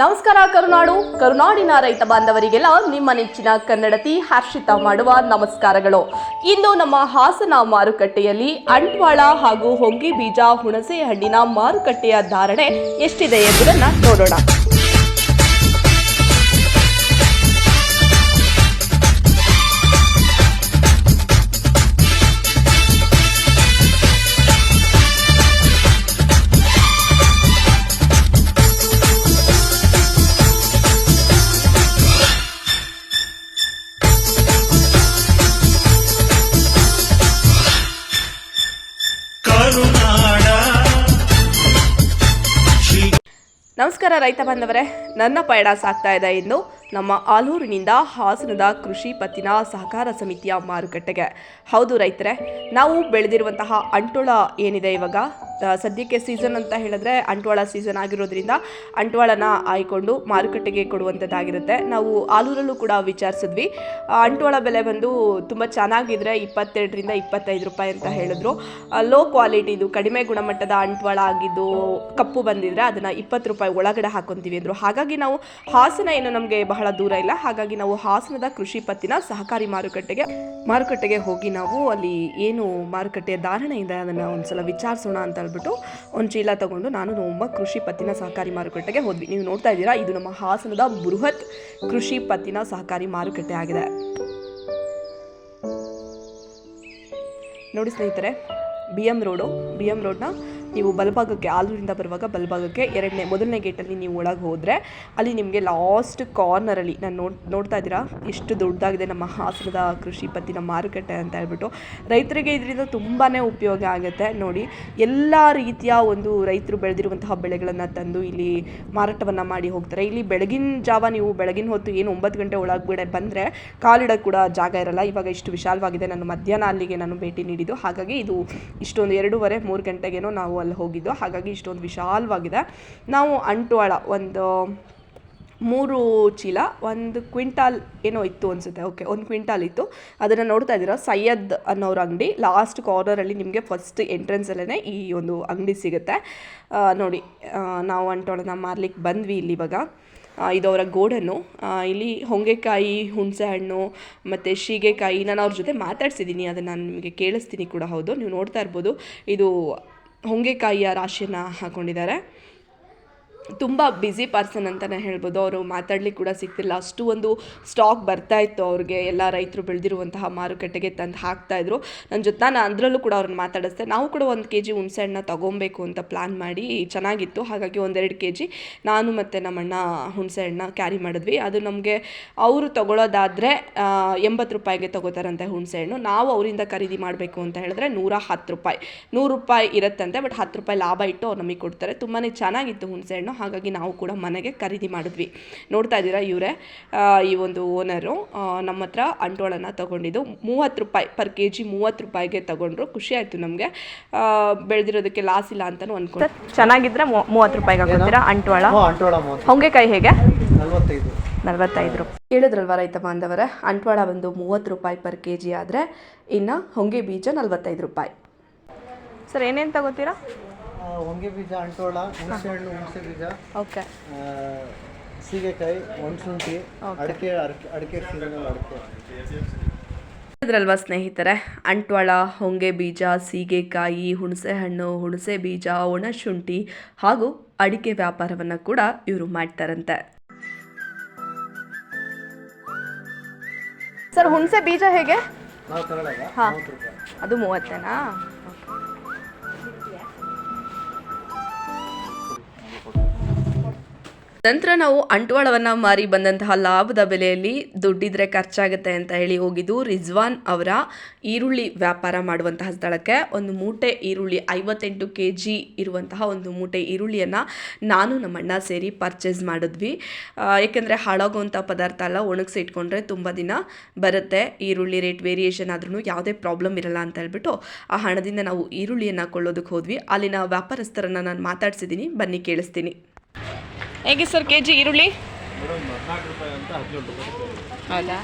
ನಮಸ್ಕಾರ, ಕರುನಾಡು. ಕರುನಾಡಿನ ರೈತ ಬಾಂಧವರಿಗೆಲ್ಲ ನಿಮ್ಮ ನೆಚ್ಚಿನ ಕನ್ನಡತಿ ಹರ್ಷಿತ ಮಾಡುವ ನಮಸ್ಕಾರಗಳು. ಇಂದು ನಮ್ಮ ಹಾಸನ ಮಾರುಕಟ್ಟೆಯಲ್ಲಿ ಅಂಟ್ವಾಳ ಹಾಗೂ ಹೊಂಗೆ ಬೀಜ ಹುಣಸೆ ಹಣ್ಣಿನ ಮಾರುಕಟ್ಟೆಯ ಧಾರಣೆ ಎಷ್ಟಿದೆ ಎಂಬುದನ್ನು ನೋಡೋಣ. ನಮಸ್ಕಾರ ರೈತ ಬಾಂಧವರೇ ನನ್ನ ಪಯಣ ಸಾಗ್ತಾ ಇದೆ ಇಂದು ನಮ್ಮ ಆಲೂರಿನಿಂದ ಹಾಸನದ ಕೃಷಿ ಪತ್ತಿನ ಸಹಕಾರ ಸಮಿತಿಯ ಮಾರುಕಟ್ಟೆಗೆ. ಹೌದು ರೈತರೆ, ನಾವು ಬೆಳೆದಿರುವಂತಹ ಅಂಟೋಳ ಏನಿದೆ ಇವಾಗ? ಸದ್ಯಕ್ಕೆ ಸೀಸನ್ ಅಂತ ಹೇಳಿದ್ರೆ ಅಂಟ್ವಾಳ ಸೀಸನ್ ಆಗಿರೋದ್ರಿಂದ ಅಂಟ್ವಾಳನ ಆಯ್ಕೊಂಡು ಮಾರುಕಟ್ಟೆಗೆ ಕೊಡುವಂಥದ್ದಾಗಿರುತ್ತೆ. ನಾವು ಆಲೂರಲ್ಲೂ ಕೂಡ ವಿಚಾರಿಸಿದ್ವಿ. ಅಂಟವಾಳ ಬೆಲೆ ಬಂದು ತುಂಬ ಚೆನ್ನಾಗಿದ್ರೆ ಇಪ್ಪತ್ತೆರಡರಿಂದ ಇಪ್ಪತ್ತೈದು ರೂಪಾಯಿ ಅಂತ ಹೇಳಿದ್ರು. ಲೋ ಕ್ವಾಲಿಟಿದು ಕಡಿಮೆ ಗುಣಮಟ್ಟದ ಅಂಟ್ವಾಳ ಆಗಿದ್ದು ಕಪ್ಪು ಬಂದಿದ್ರೆ ಅದನ್ನು ಇಪ್ಪತ್ತು ರೂಪಾಯಿ ಒಳಗಡೆ ಹಾಕೊತೀವಿ ಅಂದರು. ಹಾಗಾಗಿ ನಾವು ಹಾಸನ ಏನು ನಮಗೆ ಬಹಳ ದೂರ ಇಲ್ಲ. ಹಾಗಾಗಿ ನಾವು ಹಾಸನದ ಕೃಷಿ ಪತ್ತಿನ ಸಹಕಾರಿ ಮಾರುಕಟ್ಟೆಗೆ ಮಾರುಕಟ್ಟೆಗೆ ಹೋಗಿ ನಾವು ಅಲ್ಲಿ ಏನು ಮಾರುಕಟ್ಟೆಯ ಧಾರಣೆ ಇದೆ ಅದನ್ನು ಒಂದ್ಸಲ ವಿಚಾರಿಸೋಣ ಅಂತ ಹೇಳ್ಬಿಟ್ಟು ಒಂದು ಚೀಲ ತಗೊಂಡು ನಾನು ನಮ್ಮ ಕೃಷಿ ಪತ್ತಿನ ಸಹಕಾರಿ ಮಾರುಕಟ್ಟೆಗೆ ಹೋದ್ವಿ. ನೀವು ನೋಡ್ತಾ ಇದ್ದೀರಾ, ಇದು ನಮ್ಮ ಹಾಸನದ ಬೃಹತ್ ಕೃಷಿ ಪತ್ತಿನ ಸಹಕಾರಿ ಮಾರುಕಟ್ಟೆ ಆಗಿದೆ. ನೋಡಿ ಸ್ನೇಹಿತರೆ, B M road, B M ರೋಡ್ನ ನೀವು ಬಲಭಾಗಕ್ಕೆ ಆಲೂರಿಂದ ಬರುವಾಗ ಬಲಭಾಗಕ್ಕೆ ಎರಡನೇ, ಮೊದಲನೇ ಗೇಟಲ್ಲಿ ನೀವು ಒಳಗೆ ಹೋದರೆ ಅಲ್ಲಿ ನಿಮಗೆ ಲಾಸ್ಟ್ ಕಾರ್ನರಲ್ಲಿ ನಾನು ನೋಡ್, ನೋಡ್ತಾ ಇದ್ದೀರಾ? ಎಷ್ಟು ದೊಡ್ಡದಾಗಿದೆ ನಮ್ಮ ಹಾಸನದ ಕೃಷಿ ಪತ್ತಿನ ಮಾರುಕಟ್ಟೆ ಅಂತ ಹೇಳ್ಬಿಟ್ಟು. ರೈತರಿಗೆ ಇದರಿಂದ ತುಂಬಾ ಉಪಯೋಗ ಆಗುತ್ತೆ. ನೋಡಿ, ಎಲ್ಲ ರೀತಿಯ ಒಂದು ರೈತರು ಬೆಳೆದಿರುವಂತಹ ಬೆಳೆಗಳನ್ನು ತಂದು ಇಲ್ಲಿ ಮಾರಾಟವನ್ನು ಮಾಡಿ ಹೋಗ್ತಾರೆ. ಇಲ್ಲಿ ಬೆಳಗಿನ ಜಾವ ನೀವು ಬೆಳಗಿನ ಹೊತ್ತು ಏನು ಒಂಬತ್ತು ಗಂಟೆ ಒಳಗಡೆ ಬಂದರೆ ಕಾಲಿಡೋಕ್ಕೆ ಕೂಡ ಜಾಗ ಇರಲ್ಲ. ಇವಾಗ ಇಷ್ಟು ವಿಶಾಲವಾಗಿದೆ. ನಾನು ಮಧ್ಯಾಹ್ನ ಅಲ್ಲಿಗೆ ನಾನು ಭೇಟಿ ನೀಡಿದ್ದು. ಹಾಗಾಗಿ ಇದು ಇಷ್ಟೊಂದು ಎರಡೂವರೆ, ಮೂರು ಗಂಟೆಗೇನೋ ನಾವು ಹೋಗಿದ್ದು. ಹಾಗಾಗಿ ಇಷ್ಟೊಂದು ವಿಶಾಲವಾಗಿದೆ. ನಾವು ಅಂಟ್ವಾಳ ಒಂದು ಮೂರು ಚೀಲ, ಒಂದು ಕ್ವಿಂಟಾಲ್ ಏನೋ ಇತ್ತು ಅನಿಸುತ್ತೆ. ಓಕೆ ಒಂದು ಕ್ವಿಂಟಾಲ್ ಇತ್ತು. ಅದನ್ನು ನೋಡ್ತಾ ಇದ್ದೀರಾ? ಸೈಯದ್ ಅನ್ನೋರ ಅಂಗಡಿ. ಲಾಸ್ಟ್ ಕಾರ್ನರಲ್ಲಿ ನಿಮಗೆ ಫಸ್ಟ್ ಎಂಟ್ರೆನ್ಸಲ್ಲೇ ಈ ಒಂದು ಅಂಗಡಿ ಸಿಗುತ್ತೆ. ನೋಡಿ ನಾವು ಅಂಟೋಳನ ಮಾರ್ಲಿಕ್ಕೆ ಬಂದ್ವಿ ಇಲ್ಲಿ ಇವಾಗ. ಇದು ಅವರ ಗೋಡನ್ನು. ಇಲ್ಲಿ ಹೊಂಗೆಕಾಯಿ, ಹುಣಸೆ ಹಣ್ಣು, ಮತ್ತು ಶೀಗೆಕಾಯಿ, ನಾನು ಅವ್ರ ಜೊತೆ ಮಾತಾಡ್ಸಿದ್ದೀನಿ. ಅದನ್ನು ನಾನು ನಿಮಗೆ ಕೇಳಿಸ್ತೀನಿ ಕೂಡ, ಹೌದು. ನೀವು ನೋಡ್ತಾ ಇರ್ಬೋದು. ಇದು ಹೊಂಗೆಕಾಯಿಯ ರಾಶಿಯನ್ನು ಹಾಕ್ಕೊಂಡಿದ್ದಾರೆ ತುಂಬ ಬ್ಯುಸಿ ಪರ್ಸನ್ ಅಂತಲೇ ಹೇಳ್ಬೋದು. ಅವರು ಮಾತಾಡ್ಲಿಕ್ಕೆ ಕೂಡ ಸಿಗ್ತಿಲ್ಲ. ಅಷ್ಟು ಒಂದು ಸ್ಟಾಕ್ ಬರ್ತಾ ಇತ್ತು ಅವ್ರಿಗೆ. ಎಲ್ಲ ರೈತರು ಬೆಳೆದಿರುವಂತಹ ಮಾರುಕಟ್ಟೆಗೆ ತಂದು ಹಾಕ್ತಾಯಿದ್ರು ನನ್ನ ಜೊತೆ ನಾನು ಅದರಲ್ಲೂ ಕೂಡ ಅವ್ರನ್ನ ಮಾತಾಡಿಸ್ದೆ. ನಾವು ಕೂಡ ಒಂದು ಕೆ ಜಿ ಹುಣಸೆ ತೊಗೊಬೇಕು ಅಂತ ಪ್ಲ್ಯಾನ್ ಮಾಡಿ ಚೆನ್ನಾಗಿತ್ತು. ಹಾಗಾಗಿ ಒಂದೆರಡು ಕೆ ಜಿ ನಾನು ಮತ್ತು ನಮ್ಮಣ್ಣ ಹುಣಸೆ ಹಣ್ಣನ್ನ ಕ್ಯಾರಿ ಮಾಡಿದ್ವಿ. ಅದು ನಮಗೆ ಅವರು ತೊಗೊಳೋದಾದರೆ ಎಂಬತ್ತು ರೂಪಾಯಿಗೆ ತೊಗೋತಾರಂತೆ ಹುಣಸೆ ಹಣ್ಣು. ನಾವು ಅವರಿಂದ ಖರೀದಿ ಮಾಡಬೇಕು ಅಂತ ಹೇಳಿದ್ರೆ ನೂರ ಹತ್ತು ರೂಪಾಯಿ. ನೂರು ರೂಪಾಯಿ ಇರುತ್ತಂತೆ, ಬಟ್ ಹತ್ತು ರೂಪಾಯಿ ಲಾಭ ಇಟ್ಟು ಅವ್ರು ನಮಗೆ ಕೊಡ್ತಾರೆ. ತುಂಬಾ ಚೆನ್ನಾಗಿತ್ತು ಹುಣಸೆ ಹಣ್ಣು. ಹಾಗಾಗಿ ನಾವು ಕೂಡ ಮನೆಗೆ ಖರೀದಿ ಮಾಡಿದ್ವಿ. ನೋಡ್ತಾ ಇದ್ದೀರಾ ಇವರೇ? ಈ ಒಂದು ಓನರು ನಮ್ಮ ಹತ್ರ ಅಂಟೋಳನ ತೊಗೊಂಡಿದ್ದು ಮೂವತ್ತು ರೂಪಾಯಿ ಪರ್ ಕೆ ಜಿ ಮೂವತ್ತು ರೂಪಾಯಿಗೆ ತೊಗೊಂಡ್ರು. ಖುಷಿ ಆಯಿತು ನಮಗೆ. ಬೆಳೆದಿರೋದಕ್ಕೆ ಲಾಸ್ ಇಲ್ಲ ಅಂತಲೂ ಅನ್ಕೊಂಡು ಚೆನ್ನಾಗಿದ್ರೆ ಮೂವತ್ತು ರೂಪಾಯಿಗೆ ಹಾಕೋತೀರಾ ಅಂಟೋಳ? ಹೊಂಗೆಕಾಯಿ ಹೇಗೆ? ನಲ್ವತ್ತೈದು. ನಲವತ್ತೈದು ರೂಪಾಯಿ. ಹೇಳಿದ್ರಲ್ವ ರೈತ ಬಾಂಧವರೇ? ಅಂಟ್ವಾಳ ಒಂದು ಮೂವತ್ತು ರೂಪಾಯಿ ಪರ್ ಕೆ ಜಿ ಆದರೆ ಇನ್ನು ಹೊಂಗೆ ಬೀಜ ನಲವತ್ತೈದು ರೂಪಾಯಿ. ಸರ್ ಏನೇನು ತಗೋತೀರಾ? ಹೊಂಗೆ ಬೀಜ ಅಂಟೋಳ ಹುಣಸೆ ಹಣ್ಣು ಹುಣಸೆ ಬೀಜ. ಓಕೆ. ಸೀಗೆಕಾಯಿ ಒಣಸುಂಟಿ ಅಡಿಕೆ ಅಡಿಕೆ ಅಡಿಕೆ ಅದ್ರಲ್ವಾ ಸ್ನೇಹಿತರೆ ಅಂಟ್ವಾಳ ಹೊಂಗೆ ಬೀಜ ಸೀಗೆಕಾಯಿ ಹುಣಸೆ ಹಣ್ಣು ಹುಣಸೆ ಬೀಜ ಒಣಶುಂಠಿ ಹಾಗೂ ಅಡಿಕೆ ವ್ಯಾಪಾರವನ್ನು ಕೂಡ ಇವರು ಮಾಡ್ತಾರಂತೆ. ಸರ್ ಹುಣಸೆ ಬೀಜ ಹೇಗೆ? ಅದು ಮೂವತ್ತೇನಾ? ನಂತರ ನಾವು ಅಂಟ್ವಾಳವನ್ನು ಮಾರಿ ಬಂದಂತಹ ಲಾಭದ ಬೆಲೆಯಲ್ಲಿ ದುಡ್ಡಿದ್ರೆ ಖರ್ಚಾಗುತ್ತೆ ಅಂತ ಹೇಳಿ ಹೋಗಿದ್ದು ರಿಜ್ವಾನ್ ಅವರ ಈರುಳ್ಳಿ ವ್ಯಾಪಾರ ಮಾಡುವಂತಹ ಸ್ಥಳಕ್ಕೆ. ಒಂದು ಮೂಟೆ ಈರುಳ್ಳಿ ಐವತ್ತೆಂಟು ಕೆ ಜಿ ಇರುವಂತಹ ಒಂದು ಮೂಟೆ ಈರುಳ್ಳಿಯನ್ನು ನಾನು ನಮ್ಮಣ್ಣ ಸೇರಿ ಪರ್ಚೇಸ್ ಮಾಡಿದ್ವಿ. ಏಕೆಂದರೆ ಹಾಳಾಗುವಂಥ ಪದಾರ್ಥ ಎಲ್ಲ ಒಣಗಿಸಿ ಇಟ್ಕೊಂಡ್ರೆ ತುಂಬ ದಿನ ಬರುತ್ತೆ. ಈರುಳ್ಳಿ ರೇಟ್ ವೇರಿಯೇಷನ್ ಆದ್ರೂ ಯಾವುದೇ ಪ್ರಾಬ್ಲಮ್ ಇರಲ್ಲ ಅಂತ ಹೇಳ್ಬಿಟ್ಟು ಆ ಹಣದಿಂದ ನಾವು ಈರುಳ್ಳಿಯನ್ನು ಕೊಳ್ಳೋದಕ್ಕೆ ಹೋದ್ವಿ. ಅಲ್ಲಿನ ವ್ಯಾಪಾರಸ್ಥರನ್ನು ನಾನು ಮಾತಾಡ್ಸಿದ್ದೀನಿ. ಬನ್ನಿ ಕೇಳಿಸ್ತೀನಿ. ಹೇಗೆ ಸರ್ ಕೆ ಜಿ ಈರುಳ್ಳಿ? ಹೌದಾ?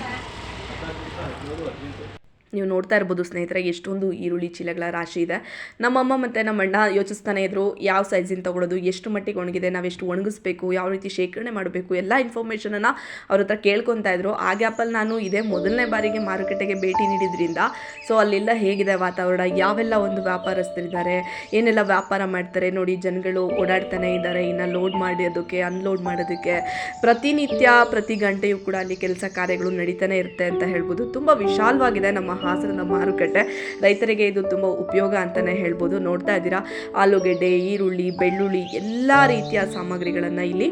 ನೀವು ನೋಡ್ತಾ ಇರ್ಬೋದು ಸ್ನೇಹಿತರೆ, ಎಷ್ಟೊಂದು ಈರುಳ್ಳಿ ಚೀಲಗಳ ರಾಶಿ ಇದೆ. ನಮ್ಮಮ್ಮ ಮತ್ತು ನಮ್ಮ ಅಣ್ಣ ಯೋಚಿಸ್ತಾನೆ ಇದ್ರು, ಯಾವ ಸೈಜಿನ ತೊಗೊಳೋದು, ಎಷ್ಟು ಮಟ್ಟಿಗೆ ಒಣಗಿದೆ ನಾವೆಷ್ಟು ಒಣಗಿಸ್ಬೇಕು, ಯಾವ ರೀತಿ ಶೇಖರಣೆ ಮಾಡಬೇಕು, ಎಲ್ಲ ಇನ್ಫಾರ್ಮೇಷನನ್ನು ಅವ್ರ ಹತ್ರ ಕೇಳ್ಕೊತಾ ಇದ್ರು. ಆ ಗ್ಯಾಪಲ್ಲಿ ನಾನು ಇದೇ ಮೊದಲನೇ ಬಾರಿಗೆ ಮಾರುಕಟ್ಟೆಗೆ ಭೇಟಿ ನೀಡಿದ್ರಿಂದ ಸೊ ಅಲ್ಲೆಲ್ಲ ಹೇಗಿದೆ ವಾತಾವರಣ? ಯಾವೆಲ್ಲ ಒಂದು ವ್ಯಾಪಾರಸ್ಥರಿದ್ದಾರೆ ಏನೆಲ್ಲ ವ್ಯಾಪಾರ ಮಾಡ್ತಾರೆ? ನೋಡಿ, ಜನಗಳು ಓಡಾಡ್ತಾನೆ ಇದ್ದಾರೆ, ಇನ್ನು ಲೋಡ್ ಮಾಡೋದಕ್ಕೆ ಅನ್ಲೋಡ್ ಮಾಡೋದಕ್ಕೆ. ಪ್ರತಿನಿತ್ಯ, ಪ್ರತಿ ಗಂಟೆಯೂ ಕೂಡ ಅಲ್ಲಿ ಕೆಲಸ ಕಾರ್ಯಗಳು ನಡೀತಾನೆ ಇರುತ್ತೆ ಅಂತ ಹೇಳ್ಬೋದು. ತುಂಬ ವಿಶಾಲವಾಗಿದೆ ನಮ್ಮ ಹಾಸನದ ಮಾರುಕಟ್ಟೆ. ರೈತರಿಗೆ ಇದು ತುಂಬ ಉಪಯೋಗ ಅಂತಲೇ ಹೇಳ್ಬೋದು. ನೋಡ್ತಾ ಇದ್ದೀರಾ? ಆಲೂಗೆಡ್ಡೆ ಈರುಳ್ಳಿ ಬೆಳ್ಳುಳ್ಳಿ ಎಲ್ಲ ರೀತಿಯ ಸಾಮಗ್ರಿಗಳನ್ನು ಇಲ್ಲಿ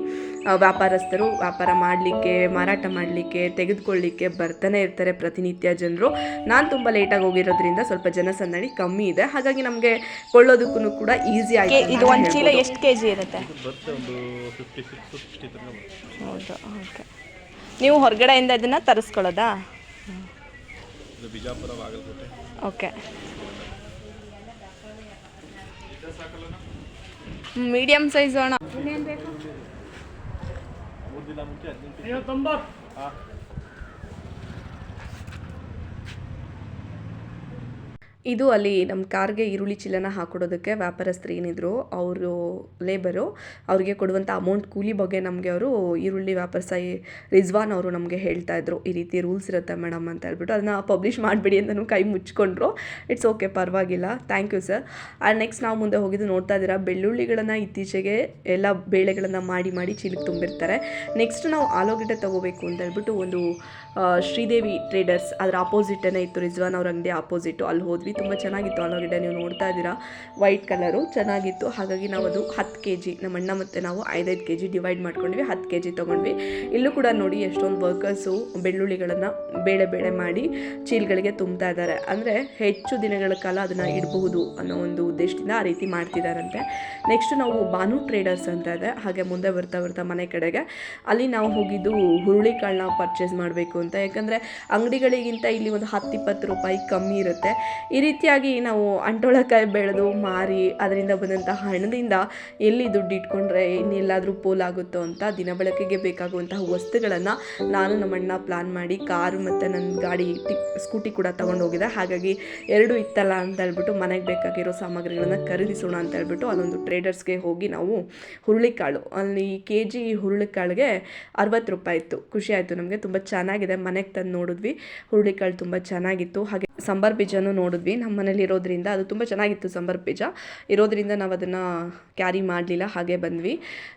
ವ್ಯಾಪಾರಸ್ಥರು ವ್ಯಾಪಾರ ಮಾಡಲಿಕ್ಕೆ ಮಾರಾಟ ಮಾಡಲಿಕ್ಕೆ ತೆಗೆದುಕೊಳ್ಳಿಕ್ಕೆ ಬರ್ತಾನೆ ಇರ್ತಾರೆ ಪ್ರತಿನಿತ್ಯ ಜನರು. ನಾನು ತುಂಬ ಲೇಟಾಗಿ ಹೋಗಿರೋದ್ರಿಂದ ಸ್ವಲ್ಪ ಜನಸಂದಣಿ ಕಮ್ಮಿ ಇದೆ. ಹಾಗಾಗಿ ನಮಗೆ ಕೊಳ್ಳೋದಕ್ಕೂ ಕೂಡ ಈಸಿ ಆಗಿದೆ ಇದು ಒಂದು ಚೀಲ ಎಷ್ಟು ಕೆ ಜಿ ಇರುತ್ತೆ ಹೌದು ಓಕೆ ನೀವು ಹೊರಗಡೆಯಿಂದ ಇದನ್ನು ತರಿಸ್ಕೊಳ್ಳೋದಾ? ಇದು Bijapur Bagalkot. Okay. Medium size ಅಣ್ಣ. ಮೂರು ದಿನ ಮುಂಚೆ ಹದಿನೆಂಟು ಇದು ಅಲ್ಲಿ ನಮ್ಮ ಕಾರ್ಗೆ ಈರುಳ್ಳಿ ಚೀಲನ ಹಾಕೊಡೋದಕ್ಕೆ ವ್ಯಾಪಾರಸ್ಥರು ಏನಿದ್ರು, ಅವರು ಲೇಬರು ಅವರಿಗೆ ಕೊಡುವಂಥ ಅಮೌಂಟ್ ಕೂಲಿ ಬಗ್ಗೆ ನಮಗೆ ಅವರು ಈರುಳ್ಳಿ ವ್ಯಾಪಾರಸಾಯಿ ರಿಜ್ವಾನ್ ಅವರು ನಮಗೆ ಹೇಳ್ತಾ ಇದ್ರು. ಈ ರೀತಿ ರೂಲ್ಸ್ ಇರುತ್ತೆ ಮೇಡಮ್ ಅಂತ ಹೇಳ್ಬಿಟ್ಟು ಅದನ್ನ ಪಬ್ಲಿಷ್ ಮಾಡಿಬಿಡಿ ಅಂತಲೂ ಕೈ ಮುಚ್ಕೊಂಡ್ರು. ಇಟ್ಸ್ ಓಕೆ ಪರವಾಗಿಲ್ಲ. Thank you sir and next ನಾವು ಮುಂದೆ ಹೋಗಿದ್ದು ನೋಡ್ತಾ ಇದ್ದೀರಾ, ಬೆಳ್ಳುಳ್ಳಿಗಳನ್ನು ಇತ್ತೀಚೆಗೆ ಎಲ್ಲ ಬೇಳೆಗಳನ್ನು ಮಾಡಿ ಮಾಡಿ ಚೀಲಕ್ಕೆ ತುಂಬಿರ್ತಾರೆ. ನೆಕ್ಸ್ಟ್ ನಾವು ಆಲೂಗಡ್ಡೆ ತೊಗೋಬೇಕು ಅಂತ ಹೇಳ್ಬಿಟ್ಟು ಒಂದು ಶ್ರೀದೇವಿ ಟ್ರೇಡರ್ಸ್ ಅದರ ಆಪೋಸಿಟೇ ಇತ್ತು ರಿಜ್ವಾನ್ ಅವ್ರ ಅಂಗಡಿ ಅಪೋಸಿಟು ಅಲ್ಲಿ ಹೋದ್ವಿ. ತುಂಬ ಚೆನ್ನಾಗಿತ್ತು ಆಲೂಗಡ್ಡೆ ನೀವು ನೋಡ್ತಾ ಇದ್ದೀರಾ? ವೈಟ್ ಕಲರು ಚೆನ್ನಾಗಿತ್ತು. ಹಾಗಾಗಿ ನಾವು ಅದು ಹತ್ತು ಕೆ ಜಿ ನಮ್ಮ ಅಣ್ಣ ಮತ್ತು ನಾವು ಐದೈದು ಕೆ ಜಿ ಡಿವೈಡ್ ಮಾಡ್ಕೊಂಡ್ವಿ ಹತ್ತು ಕೆ ಜಿ ತೊಗೊಂಡ್ವಿ. ಇಲ್ಲೂ ಕೂಡ ನೋಡಿ ಎಷ್ಟೊಂದು ವರ್ಕರ್ಸು ಬೆಳ್ಳುಳ್ಳಿಗಳನ್ನು ಬೇಳೆ ಬೇಳೆ ಮಾಡಿ ಚೀಲ್ಗಳಿಗೆ ತುಂಬ್ತಾ ಇದ್ದಾರೆ. ಅಂದರೆ ಹೆಚ್ಚು ದಿನಗಳ ಕಾಲ ಅದನ್ನು ಇಡಬಹುದು ಅನ್ನೋ ಒಂದು ಉದ್ದೇಶದಿಂದ ಆ ರೀತಿ ಮಾಡ್ತಿದ್ದಾರಂತೆ. ನೆಕ್ಸ್ಟ್ ನಾವು ಬಾನು ಟ್ರೇಡರ್ಸ್ ಅಂತ ಇದೆ. ಹಾಗೆ ಮುಂದೆ ಬರ್ತಾ ಬರ್ತಾ ಮನೆ ಕಡೆಗೆ. ಅಲ್ಲಿ ನಾವು ಹೋಗಿದ್ದು ಹುರುಳಿಕಾಳನ್ನ ಪರ್ಚೇಸ್ ಮಾಡಬೇಕು ಅಂತ. ಯಾಕಂದರೆ ಅಂಗಡಿಗಳಿಗಿಂತ ಇಲ್ಲಿ ಒಂದು ಹತ್ತು ಇಪ್ಪತ್ತು ರೂಪಾಯಿ ಕಮ್ಮಿ ಇರುತ್ತೆ. ಈ ರೀತಿಯಾಗಿ ನಾವು ಅಂಟೋಳಕಾಯಿ ಬೆಳೆದು ಮಾರಿ ಅದರಿಂದ ಬಂದಂಥ ಹಣದಿಂದ ಎಲ್ಲಿ ದುಡ್ಡು ಇಟ್ಕೊಂಡ್ರೆ ಇನ್ನೆಲ್ಲಾದರೂ ಪೋಲಾಗುತ್ತೋ ಅಂತ ದಿನಬಳಕೆಗೆ ಬೇಕಾಗುವಂತಹ ವಸ್ತುಗಳನ್ನು ನಾನು ನಮ್ಮಣ್ಣ ಪ್ಲಾನ್ ಮಾಡಿ ಕಾರು ಮತ್ತು ನನ್ನ ಗಾಡಿ ಸ್ಕೂಟಿ ಕೂಡ ತೊಗೊಂಡು ಹೋಗಿದೆ. ಹಾಗಾಗಿ ಎರಡು ಇತ್ತಲ್ಲ ಅಂತ ಹೇಳ್ಬಿಟ್ಟು ಮನೆಗೆ ಬೇಕಾಗಿರೋ ಸಾಮಗ್ರಿಗಳನ್ನು ಖರೀದಿಸೋಣ ಅಂತ ಹೇಳ್ಬಿಟ್ಟು ಅಲ್ಲೊಂದು ಟ್ರೇಡರ್ಸ್ಗೆ ಹೋಗಿ ನಾವು ಹುರುಳಿಕಾಳು, ಅಲ್ಲಿ ಕೆ ಜಿ ಹುರುಳಿಕಾಳಿಗೆ ಅರವತ್ತು ರೂಪಾಯಿ ಇತ್ತು. ಖುಷಿ ಆಯಿತು ನಮಗೆ. ತುಂಬ ಚೆನ್ನಾಗಿದೆ. ಮನೆಗೆ ತಂದು ನೋಡಿದ್ವಿ. ಹುರುಳಿಕಾಳು ತುಂಬ ಚೆನ್ನಾಗಿತ್ತು. ಹಾಗೆ ಸಾಂಬಾರ್ ಬೀಜನೂ ನೋಡಿದ್ವಿ. ನಮ್ಮ ಮನೇಲಿ ಇರೋದ್ರಿಂದ ಅದು ತುಂಬ ಚೆನ್ನಾಗಿತ್ತು ಸಾಂಬಾರ್ ಬೀಜ. ಇರೋದ್ರಿಂದ ನಾವು ಅದನ್ನು ಕ್ಯಾರಿ ಮಾಡಲಿಲ್ಲ, ಹಾಗೆ ಬಂದ್ವಿ.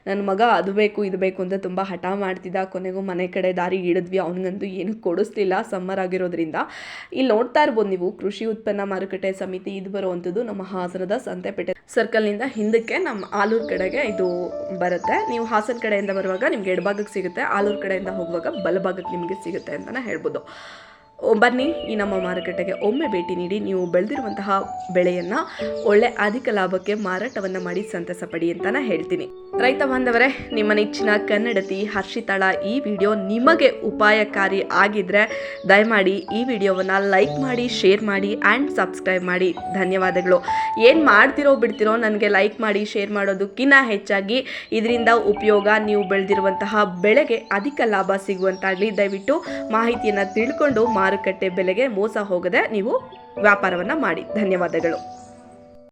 ನನ್ನ ಮಗ ಅದು ಬೇಕು, ಇದು ಬೇಕು ಅಂತ ತುಂಬ ಹಠ ಮಾಡ್ತಿದ್ದ. ಕೊನೆಗೂ ಮನೆ ಕಡೆ ದಾರಿ ಇಡಿದ್ವಿ ಅವನಿಗಂತೂ ಏನೂ ಕೊಡಿಸ್ಲಿಲ್ಲ ಸಮ್ಮರ್ ಆಗಿರೋದ್ರಿಂದ. ಇಲ್ಲಿ ನೋಡ್ತಾ ಇರ್ಬೋದು ನೀವು, ಕೃಷಿ ಉತ್ಪನ್ನ ಮಾರುಕಟ್ಟೆ ಸಮಿತಿ ಇದು ಬರುವಂಥದ್ದು ನಮ್ಮ ಹಾಸನದ ಸಂತೆಪೇಟೆ ಸರ್ಕಲ್ನಿಂದ ಹಿಂದಕ್ಕೆ ನಮ್ಮ ಆಲೂರು ಕಡೆಗೆ ಇದು ಬರುತ್ತೆ. ನೀವು ಹಾಸನ ಕಡೆಯಿಂದ ಬರುವಾಗ ನಿಮ್ಗೆ ಎಡಭಾಗಕ್ಕೆ ಸಿಗುತ್ತೆ. ಆಲೂರು ಕಡೆಯಿಂದ ಹೋಗುವಾಗ ಬಲಭಾಗಕ್ಕೆ ನಿಮಗೆ ಸಿಗುತ್ತೆ ಅಂತಲೇ ಹೇಳ್ಬೋದು. ಬನ್ನಿ ಈ ನಮ್ಮ ಮಾರುಕಟ್ಟೆಗೆ. ಒಮ್ಮೆ ಭೇಟಿ ನೀಡಿ ನೀವು ಬೆಳೆದಿರುವಂತಹ ಬೆಳೆಯನ್ನು ಒಳ್ಳೆ ಅಧಿಕ ಲಾಭಕ್ಕೆ ಮಾರಾಟವನ್ನು ಮಾಡಿ ಸಂತಸ ಪಡಿ ಅಂತ ಹೇಳ್ತೀನಿ. ರೈತ ಬಾಂಧವರೇ, ನಿಮ್ಮ ನೆಚ್ಚಿನ ಕನ್ನಡತಿ ಹರ್ಷಿತಾಳ ಈ ವಿಡಿಯೋ ನಿಮಗೆ ಉಪಾಯಕಾರಿ ಆಗಿದ್ರೆ ದಯಮಾಡಿ ಈ ವಿಡಿಯೋವನ್ನು ಲೈಕ್ ಮಾಡಿ, ಶೇರ್ ಮಾಡಿ ಆ್ಯಂಡ್ ಸಬ್ಸ್ಕ್ರೈಬ್ ಮಾಡಿ. ಧನ್ಯವಾದಗಳು. ಏನು ಮಾಡ್ತಿರೋ ಬಿಡ್ತಿರೋ ನನಗೆ ಲೈಕ್ ಮಾಡಿ, ಶೇರ್ ಮಾಡೋದಕ್ಕಿಂತ ಹೆಚ್ಚಾಗಿ ಇದರಿಂದ ಉಪಯೋಗ ನೀವು ಬೆಳೆದಿರುವಂತಹ ಬೆಳೆಗೆ ಅಧಿಕ ಲಾಭ ಸಿಗುವಂತಾಗಲಿ. ದಯವಿಟ್ಟು ಮಾಹಿತಿಯನ್ನು ತಿಳ್ಕೊಂಡು ಮಾರುಕಟ್ಟೆ ಬೆಲೆಗೆ ಮೋಸ ಹೋಗದೆ ನೀವು ವ್ಯಾಪಾರವನ್ನು ಮಾಡಿ. ಧನ್ಯವಾದಗಳು.